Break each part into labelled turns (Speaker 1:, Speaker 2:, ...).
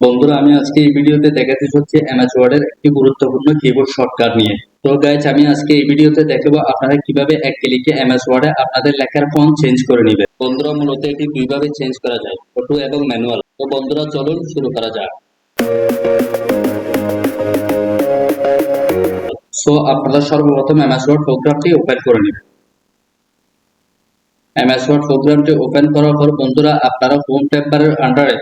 Speaker 1: বন্ধুরা, আমি আজকে এই ভিডিওতে দেখাতে চলছি এমএস ওয়ার্ডের একটি গুরুত্বপূর্ণ কিবোর্ড শর্টকাট নিয়ে। তো গাইজ আমি আজকে এই ভিডিওতে দেখাবো আপনারা কীভাবে এক ক্লিকে এমএস ওয়ার্ডে আপনাদের লেখার ফন্ট চেঞ্জ করে নেবেন বন্ধুরা, মূলত এটি দুইভাবে চেঞ্জ করা যায় ফটো এবং ম্যানুয়াল তো বন্ধুরা, চলুন শুরু করা যাক। সো আপনারা সর্বপ্রথম এমএস ওয়ার্ড প্রোগ্রামটি ওপেন করে নেবেন। এমএস ওয়ার্ড প্রোগ্রামটি ওপেন করার পর বন্ধুরা, আপনারা হোম ট্যাববারের আন্ডারে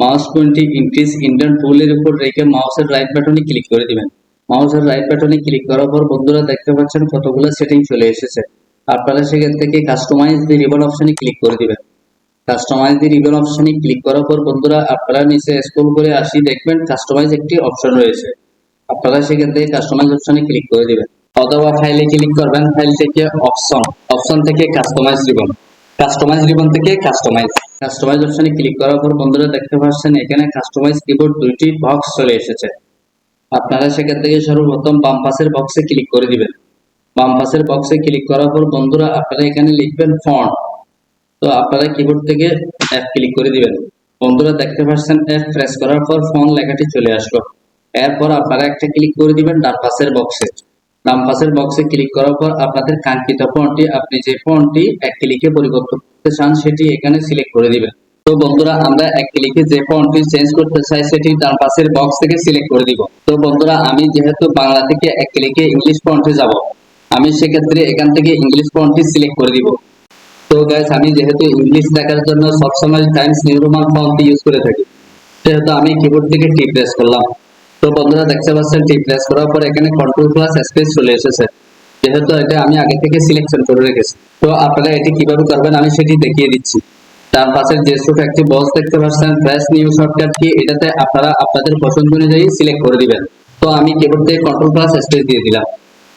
Speaker 1: মাউস পয়েন্টটি ইনক্রিজ ইন্ডেন্ট টুলের উপর রেখে মাউসের রাইট বাটনে ক্লিক করে দিবেন। মাউসের রাইট বাটনে ক্লিক করার পর বন্ধুরা দেখতে পাচ্ছেন কতগুলো সেটিং চলে এসেছে। আপনারা সেখান থেকে কাস্টমাইজ দি রিবন অপশনে ক্লিক করে দিবেন। কাস্টমাইজ দি রিবন অপশনে ক্লিক করার পর বন্ধুরা আপনারা নিচে স্ক্রল করে আসি দেখবেন কাস্টমাইজ একটি অপশন রয়েছে। আপনারা সেখান থেকে কাস্টমাইজ অপশনে ক্লিক করে দিবেন। অথবা ফাইলে ক্লিক করবেন ফাইল থেকে অপশন অপশন থেকে কাস্টমাইজ রিবন কাস্টমাইজ রিবন থেকে কাস্টমাইজ কাস্টমাইজ অপশনে ক্লিক করার পর বন্ধুরা দেখতে পাচ্ছেন এখানে কাস্টমাইজ কিবোর্ড দুইটি বক্স চলে এসেছে। আপনারা সেখান থেকে সর্বপ্রথম বাম পাশের বক্সে ক্লিক করে দিবেন। বাম পাশের বক্সে ক্লিক করার পর বন্ধুরা আপনারা এখানে লিখবেন ফন্ট তো আপনারা কিবোর্ড থেকে এফ ক্লিক করে দিবেন। বন্ধুরা দেখতে পাচ্ছেন এফ প্রেস করার পর ফন্ট লেখাটি চলে আসলো। এরপর আপনারা একটা ক্লিক করে দিবেন ডান পাশের বক্সে ডান বক্সে ক্লিক করার পর আপনাদের কাঙ্ক্ষিত ফন্টটি আপনি যে ফন্টটি এক ক্লিকে পরিবর্তন করতে চান, সেটি এখানে সিলেক্ট করে দিবেন। তো বন্ধুরা, আমরা এক ক্লিকে যে ফন্টটি চেঞ্জ করতে চাই, সেটি ডান পাশের বক্স থেকে সিলেক্ট করে দিব। তো বন্ধুরা, আমি যেহেতু বাংলা থেকে এক ক্লিকে ইংলিশ ফন্টে যাব, আমি সেক্ষেত্রে এখান থেকে ইংলিশ ফন্টটি সিলেক্ট করে দিব। তো গাইস আমি যেহেতু ইংলিশ লেখার জন্য সবসময় টাইমস নিউ ফন্ট ইউজ করে থাকি, সেহেতু আমি কিবোর্ড থেকে টি প্রেস করলাম। তো বন্ধুরা দেখতে পাচ্ছেন টি প্রেস করার পর এখানে কন্ট্রোল প্লাস স্পেস চলে এসেছে। যেহেতু এটা আমি আগে থেকে সিলেকশন করে রেখেছি। তো আপনারা এটি কীভাবে করবেন আমি সেটি দেখিয়ে দিচ্ছি। তার পাশে যে ছোট একটি বক্স দেখতে পাচ্ছেন ফ্রেশ নিউ শর্টকাট কি এটাতে আপনারা আপনাদের পছন্দ অনুযায়ী সিলেক্ট করে দিবেন। তো আমি কিবোর্ড থেকে কন্ট্রোল প্লাস স্পেস দিয়ে দিলাম।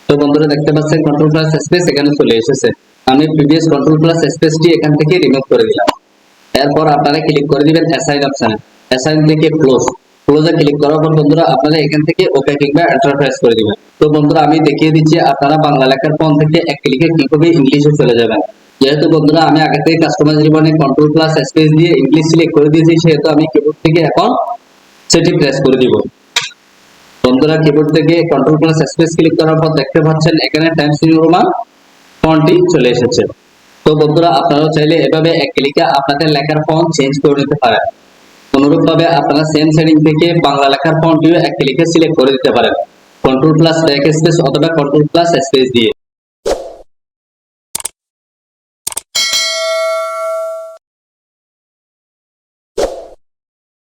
Speaker 1: তো বন্ধুরা দেখতে পাচ্ছেন কন্ট্রোল প্লাস স্পেস এখানে চলে এসেছে। আমি প্রিভিয়াস কন্ট্রোল প্লাস স্পেসটি এখান থেকে রিমুভ করে দিলাম। এরপর আপনারা ক্লিক করে দিবেন অ্যাসাইন অপশনে অ্যাসাইন থেকে ক্লোজ ক্লোজে ক্লিক করার পর বন্ধুরা আপনারা এখান থেকে ওকে কিংবা এন্টার প্রেস করে দিবেন। তো বন্ধুরা আমি দেখিয়ে দিচ্ছি আপনারা বাংলা লেখার ফোন থেকে এক ক্লিকে কীভাবে ইংলিশে চলে যাবেন যেহেতু বন্ধুরা আমি আগে থেকে কাস্টমাইজ রিবনে কন্ট্রোল প্লাস স্পেস দিয়ে ইংলিশ সিলেক্ট করে দিয়েছি, সেহেতু আমি কিবোর্ড থেকে এখন সেটি প্রেস করে দিব। বন্ধুরা কিবোর্ড থেকে কন্ট্রোল প্লাস স্পেস ক্লিক করার পর দেখতে পাচ্ছেন এখানে টাইমস নিউ রোমান ফন্টটি চলে এসেছে। তো বন্ধুরা আপনারাও চাইলে এভাবে এক ক্লিকে আপনাদের লেখার ফন্ট চেঞ্জ করে নিতে পারেন। অনুরূপভাবে আপনারা সেম সেটিং থেকে বাংলা লেখার ফন্টটিও এক ক্লিকে সিলেক্ট করে দিতে পারেন। কন্ট্রোল প্লাস ব্যাক স্পেস অথবা কন্ট্রোল প্লাস স্পেস দিয়ে।